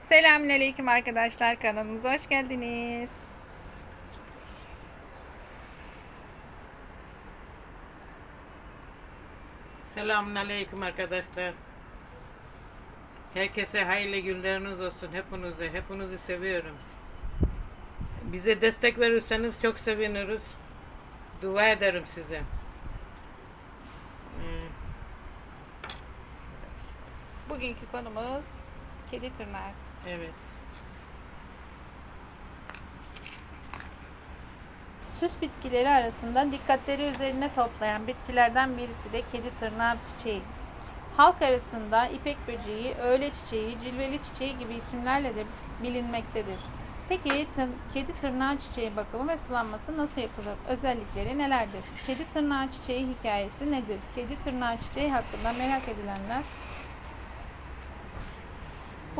Selamünaleyküm arkadaşlar kanalımıza hoş geldiniz. Selamünaleyküm arkadaşlar. Herkese hayırlı günleriniz olsun. Hepinize, hepinizi seviyorum. Bize destek verirseniz çok seviniriz. Dua ederim size. Hmm, Bugünkü konumuz kedi tırnağı. Evet. Süs bitkileri arasında dikkatleri üzerine toplayan bitkilerden birisi de kedi tırnağı çiçeği. Halk arasında ipek böceği, öğle çiçeği, cilveli çiçeği gibi isimlerle de bilinmektedir. Peki kedi tırnağı çiçeği bakımı ve sulanması nasıl yapılır? Özellikleri nelerdir? Kedi tırnağı çiçeği hikayesi nedir? Kedi tırnağı çiçeği hakkında merak edilenler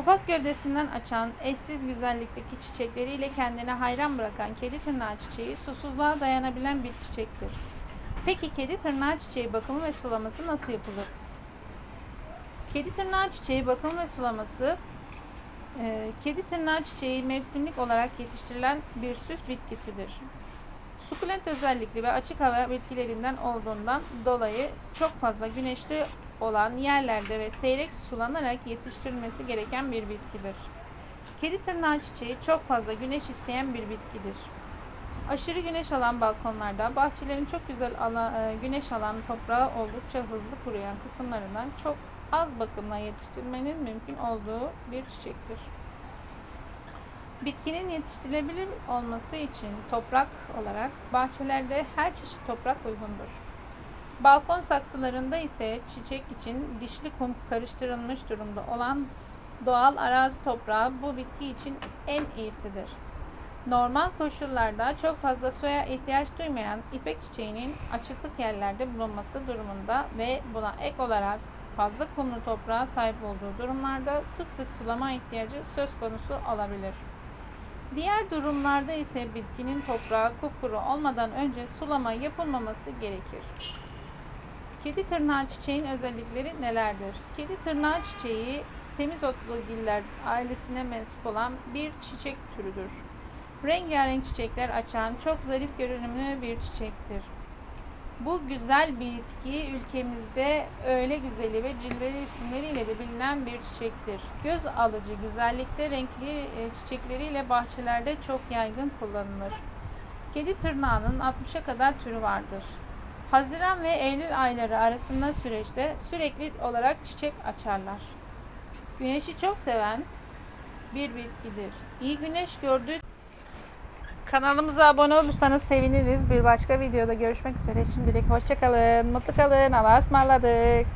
Ufak gövdesinden açan, eşsiz güzellikteki çiçekleriyle kendine hayran bırakan kedi tırnağı çiçeği susuzluğa dayanabilen bir çiçektir. Peki kedi tırnağı çiçeği bakımı ve sulaması nasıl yapılır? Kedi tırnağı çiçeği bakımı ve sulaması e, Kedi tırnağı çiçeği mevsimlik olarak yetiştirilen bir süs bitkisidir. Sukulent özellikli ve açık hava bitkilerinden olduğundan dolayı çok fazla güneşli olan yerlerde ve seyrek sulanarak yetiştirilmesi gereken bir bitkidir. Kedi tırnağı çiçeği çok fazla güneş isteyen bir bitkidir. Aşırı güneş alan balkonlarda bahçelerin çok güzel ala- e, güneş alan toprağı oldukça hızlı kuruyan kısımlarından çok az bakımla yetiştirmenin mümkün olduğu bir çiçektir. Bitkinin yetiştirilebilir olması için toprak olarak bahçelerde her çeşit toprak uygundur. Balkon saksılarında ise çiçek için dişli kum karıştırılmış durumda olan doğal arazi toprağı bu bitki için en iyisidir. Normal koşullarda çok fazla suya ihtiyaç duymayan ipek çiçeğinin açıklık yerlerde bulunması durumunda ve buna ek olarak fazla kumlu toprağa sahip olduğu durumlarda sık sık sulama ihtiyacı söz konusu olabilir. Diğer durumlarda ise bitkinin toprağı kupkuru olmadan önce sulama yapılmaması gerekir. Kedi tırnağı çiçeğin özellikleri nelerdir? Kedi tırnağı çiçeği semizotlu ailesine mensup olan bir çiçek türüdür. Rengarenk çiçekler açan çok zarif görünümlü bir çiçektir. Bu güzel bitki ülkemizde öyle güzeli ve cilveli isimleriyle de bilinen bir çiçektir. Göz alıcı güzellikte renkli e, çiçekleriyle bahçelerde çok yaygın kullanılır. Kedi tırnağının 60'a kadar türü vardır. Haziran ve Eylül ayları arasında süreçte sürekli olarak çiçek açarlar. Güneşi çok seven bir bitkidir. İyi güneş gördüğü Kanalımıza abone olursanız seviniriz. Bir başka videoda görüşmek üzere. Şimdilik hoşçakalın. Mutlu kalın. Allah'a ısmarladık.